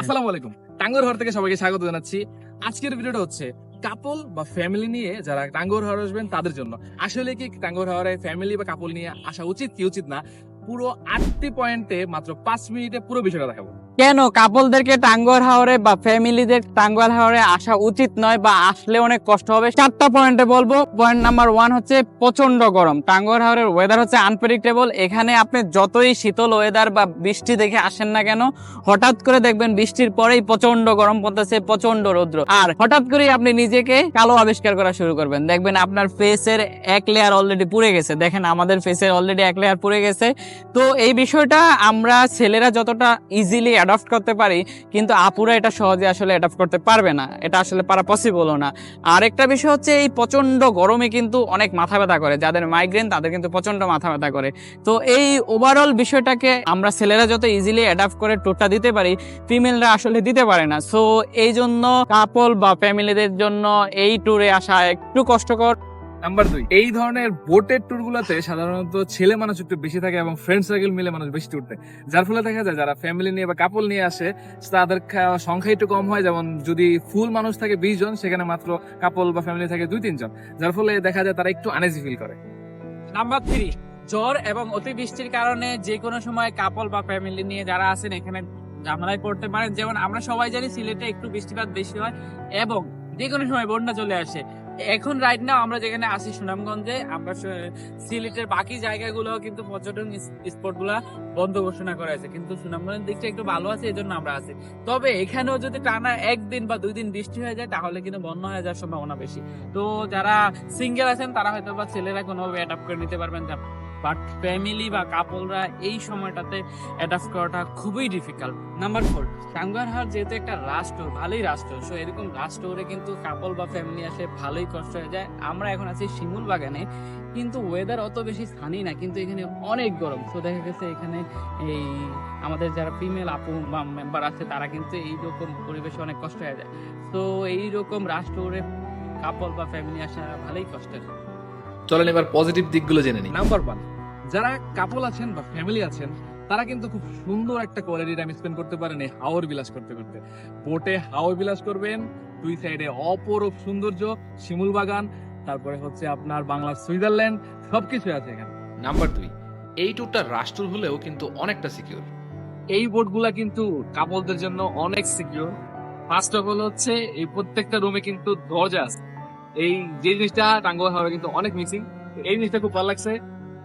আসসালামু আলাইকুম। টাঙ্গর হর থেকে সবাইকে স্বাগত জানাচ্ছি। আজকের ভিডিওটা হচ্ছে কাপল বা ফ্যামিলি নিয়ে যারা টাঙ্গর হর আসবেন তাদের জন্য। আসলে কি টাঙ্গর হরে ফ্যামিলি বা কাপল নিয়ে আসা উচিত কি উচিত না? পুরো আটটি পয়েন্টে মাত্র পাঁচ মিনিটে পুরো বিষয়টা দেখাবো। কেন কাপলদেরকে টাঙ্গর হাওরে বা ফ্যামিলিদের টাঙ্গর হাওরে আসা উচিত নয় বা আসলে অনেক কষ্ট হবে? চারটা পয়েন্টে বলব। পয়েন্ট নাম্বার ওয়ান হচ্ছে প্রচণ্ড গরম। টাঙ্গর হাওরের ওয়েদার হচ্ছে আনপ্রেডিক্টেবল এখানে আপনি যতই শীতল ওয়েদার বা বৃষ্টি দেখে আসেন না কেন, হঠাৎ করে দেখবেন বৃষ্টির পরেই প্রচণ্ড গরম পড়তেছে প্রচণ্ড রৌদ্র। আর হঠাৎ করেই আপনি নিজেকে কালো আবিষ্কার করা শুরু করবেন। দেখবেন আপনার ফেসের এক লেয়ার অলরেডি পুড়ে গেছে। দেখেন আমাদের ফেসের অলরেডি এক লেয়ার পুড়ে গেছে। তো এই বিষয়টা আমরা ছেলেরা যতটা ইজিলি অ্যাডপ্ট করতে পারি, কিন্তু আপুরা এটা সহজে আসলে অ্যাডপ্ট করতে পারবে না। এটা আসলে পারা পসিবলও না। আরেকটা বিষয় হচ্ছে, এই প্রচণ্ড গরমে কিন্তু অনেক মাথা ব্যথা করে। যাদের মাইগ্রেন তাদের কিন্তু প্রচণ্ড মাথা ব্যথা করে। তো এই ওভারঅল বিষয়টাকে আমরা ছেলেরা যত ইজিলি অ্যাডাপ্ট করে টোটটা দিতে পারি ফিমেলরা আসলে দিতে পারে না। সো এই জন্য কাপল বা ফ্যামিলিদের জন্য এই ট্যুরে আসা একটু কষ্টকর। নাম্বার দুই, এই ধরনের বোটের ট্যুর গুলোতে সাধারণত ছেলে মানুষ একটু বেশি থাকে এবং ফ্রেন্ড সার্কেল মিলে মানুষ বেশি ট্যুর দেয়। যার ফলে দেখা যায় যারা ফ্যামিলি নিয়ে বা কাপল নিয়ে আসে, তাদের সংখ্যা একটু কম হয়। যেমন যদি ফুল মানুষ থাকে বিশ জন, সেখানে মাত্র কাপল বা ফ্যামিলি থাকে দুই তিনজন যার ফলে দেখা যায় তারা একটু আনেজি ফিল করে। নাম্বার থ্রি জ্বর এবং অতিবৃষ্টির কারণে যে কোনো সময় কাপল বা ফ্যামিলি নিয়ে যারা আছেন, এখানে ঝামেলায় পড়তে পারেন। যেমন আমরা সবাই জানি সিলেটে একটু বৃষ্টিপাত বেশি হয় এবং যে কোনো সময় বন্যা চলে আসে। এখন রাইট না আমরা যেখানে আছি সুনামগঞ্জে, আমরা সিলেটের বাকি জায়গাগুলো কিন্তু পর্যটন স্পটগুলা বন্ধ ঘোষণা করা হয়েছে। কিন্তু সুনামগঞ্জের দিকটা একটু ভালো আছে এই জন্য আমরা আছি। তবে এখানেও যদি টানা একদিন বা দুই দিন বৃষ্টি হয়ে যায়, তাহলে কিন্তু বন্ধ হয়ে যাওয়ার সম্ভাবনা বেশি। তো যারা সিঙ্গেল আছেন, তারা হয়তো বা ছেলেরা কোনোভাবে অ্যাডাপ্ট করে নিতে পারবেন। বাট ফ্যামিলি বা কাপলরা এই সময়টাতে অ্যাডাপ্ট করাটা খুবই ডিফিকাল্ট। নাম্বার ফোর টাঙ্গারহাট যেহেতু একটা রাষ্ট্র ভালোই রাষ্ট্র সো এরকম রাষ্ট্রে কিন্তু কাপল বা ফ্যামিলি আসে ভালোই কষ্ট হয়ে যায়। আমরা এখন আছি শিমুল বাগানে, কিন্তু ওয়েদার অত বেশি স্থানী না, কিন্তু এখানে অনেক গরম। তো দেখা গেছে এখানে এই আমাদের যারা ফিমেল আপু বা মেম্বার আছে, তারা কিন্তু এইরকম পরিবেশে অনেক কষ্ট হয়ে যায়। তো এইরকম রাষ্ট্রে কাপল বা ফ্যামিলি আসা ভালোই কষ্টের। চলেন এবার পজিটিভ দিকগুলো জেনে নিই। নাম্বার ওয়ান যারা কাপল আছেন বা ফ্যামিলি আছেন তারা কিন্তু খুব সুন্দর একটা কোয়ালিটি টাইম স্পেন্ড করতে পারেন এই হাওর বিলাস করতে করতে। বোটে হাওর বিলাস করবেন দুই সাইডে অপরূপ সৌন্দর্য শিমুল বাগান তারপরে হচ্ছে আপনার বাংলার সুইজারল্যান্ড সবকিছু আছে এখানে। নাম্বার দুই এই ট্যুরটা রাষ্ট্র হলেও কিন্তু অনেকটা সিকিউর এই বোটগুলা কিন্তু কাপলদের জন্য অনেক সিকিউর ফার্স্ট অফ অল হচ্ছে এই প্রত্যেকটা রুমে কিন্তু দরজা আছে। এই যে জিনিসটা টাঙ্গুয়া হাওড়ে কিন্তু অনেক মিসিং এই জিনিসটা খুব ভালো লাগছে,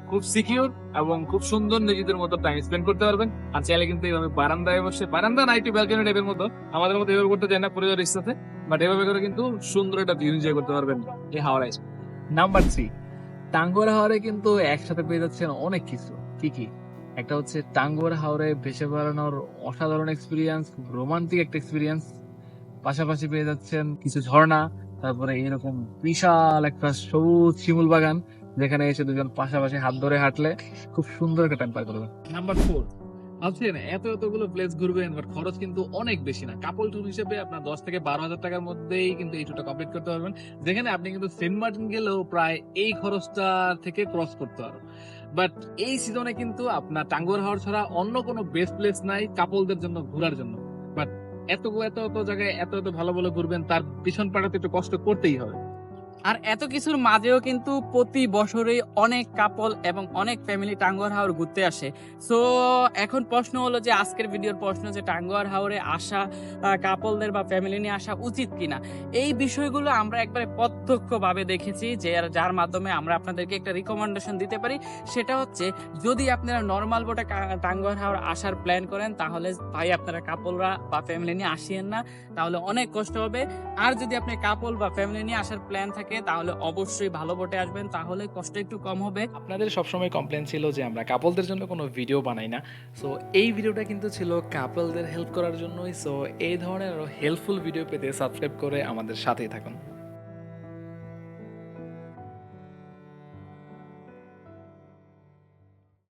খুব সিকিউর এবং খুব সুন্দর নিজেদের মতো টাইম স্পেন্ড করতে পারবেন। আর চাইলে কিন্তু এইভাবে বারান্দায় বসে, বারান্দা না, একটু ব্যালকনি টাইপের মতো, আমাদের মতো এভাবে করতে চায় না পরিবারের ইচ্ছাতে বাট এভাবে করে কিন্তু সুন্দর একটা ভিউ এনজয় করতে পারবেন এই হাওড়ায় নাম্বার থ্রি টাঙ্গুয়ার হাওড়ে কিন্তু একসাথে পেয়ে যাচ্ছেন অনেক কিছু। কি কি? একটা হচ্ছে টাঙ্গুয়ার হাওড়ে ভেসে বেড়ানোর অসাধারণ এক্সপিরিয়েন্স রোমান্টিক একটা এক্সপিরিয়েন্স পাশাপাশি পেয়ে যাচ্ছেন কিছু ঝর্ণা তারপরে এরকম বিশাল একটা সবুজ শিমুল বাগান, যেখানে এসে দুজন পাশাপাশি হাত ধরে হাঁটলে খুব সুন্দর একটা টাইম পার করবেন নাম্বার ফোর ভাবছেন এত এতগুলো প্লেস ঘুরবেন বাট খরচ কিন্তু অনেক বেশি না। কাপল ট্যুর হিসেবে আপনার দশ থেকে বারো হাজার টাকার মধ্যেই কিন্তু এই ট্যুরটা কমপ্লিট করতে পারবেন। যেখানে আপনি কিন্তু সেন্ট মার্টিন গেলেও প্রায় এই খরচটা থেকে ক্রস করতে পারবেন। বাট এই সিজনে কিন্তু আপনার টাঙ্গুয়ার হাওয়ার ছাড়া অন্য কোনো বেস্ট প্লেস নাই কাপলদের জন্য, ঘোরার জন্য। এত এত এত জায়গায় এত এত ভালো ভালো ঘুরবেন, তার পিছন পাড়াতে একটু কষ্ট করতেই হবে। আর এত কিছুর মাঝেও কিন্তু প্রতি বছরই অনেক কাপল এবং অনেক ফ্যামিলি টাঙ্গুয়ার হাওর ঘুরতে আসে। সো এখন প্রশ্ন হলো যে আজকের ভিডিওর প্রশ্ন যে টাঙ্গুয়ার হাওরে আসা কাপলদের বা ফ্যামিলি নিয়ে আসা উচিত কিনা? এই বিষয়গুলো আমরা একবারে প্রত্যক্ষভাবে দেখেছি যে যার মাধ্যমে আমরা আপনাদেরকে একটা রিকমেন্ডেশন দিতে পারি। সেটা হচ্ছে, যদি আপনারা নর্মাল বোটে টাঙ্গুয়ার হাওর আসার প্ল্যান করেন, তাহলে ভাই আপনারা কাপলরা বা ফ্যামিলি নিয়ে আসিয়েন না, তাহলে অনেক কষ্ট হবে। আর যদি আপনি কাপল বা ফ্যামিলি নিয়ে আসার প্ল্যান থাকে তাহলে অবশ্যই ভালো বটে আসবেন। তাহলে কষ্ট একটু কম হবে। আপনাদের সবসময় কমপ্লেন ছিল যে, আমরা কাপলদের জন্য কোনো ভিডিও বানাই না। সো এই ভিডিওটা কিন্তু ছিল কাপলদের হেল্প করার জন্যই। সো এই ধরনের হেল্পফুল ভিডিও পেতে সাবস্ক্রাইব করে আমাদের সাথেই থাকুন।